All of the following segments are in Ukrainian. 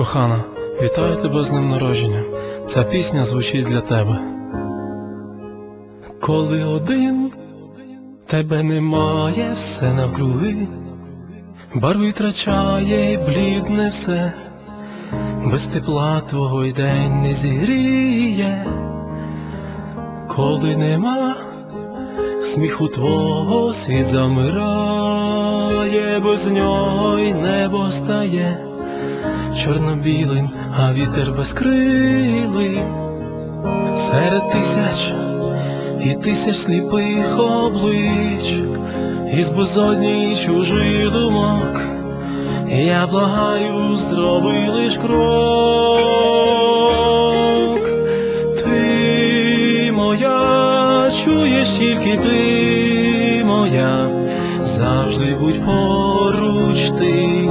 Кохана, вітаю тебе з ним народження. Ця пісня звучить для тебе. Коли один тебе немає, все навкруги, барви втрачає й блідне все, без тепла твого й день не зігріє, коли нема сміху твого світ замирає, без нього й небо стає чорно-білим, а вітер безкрилий серед тисяч і тисяч сліпих облич, із безодні чужих думок. Я благаю, зроби лиш крок. Ти моя, чуєш тільки ти моя, завжди будь поруч ти,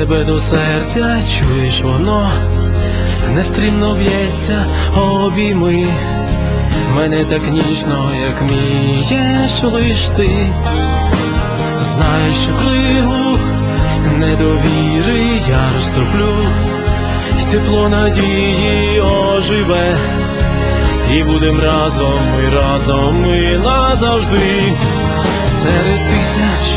тебе до серця, чуєш воно, нестрімно б'ється, обійми. Мене так ніжно, як вмієш лиш ти. Знаєш, що кригу недовіри я розтоплю, й тепло надії оживе, і будем разом, ми разом, ми назавжди. Серед тисяч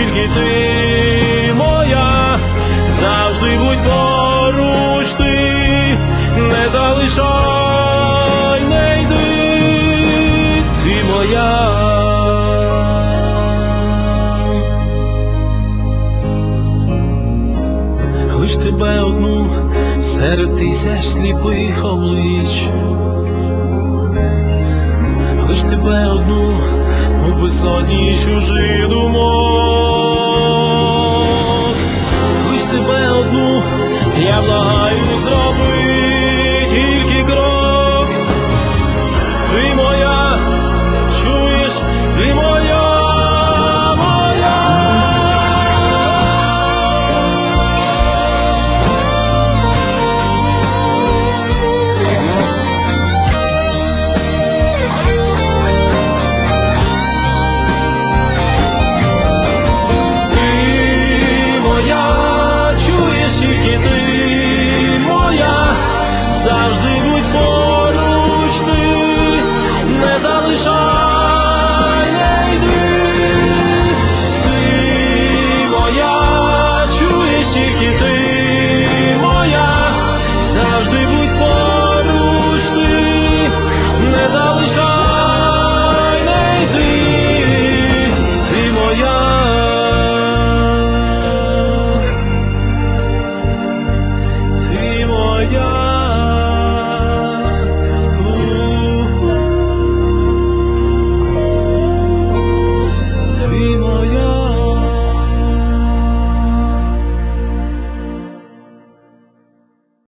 тільки ти моя, завжди будь поруч ти, не залишай, не йди, ти моя. Лиш тебе одну серед тисяч сліпих облич, лиш тебе одну у чужі думок, лиш тебе одну, я благаю чуєш тільки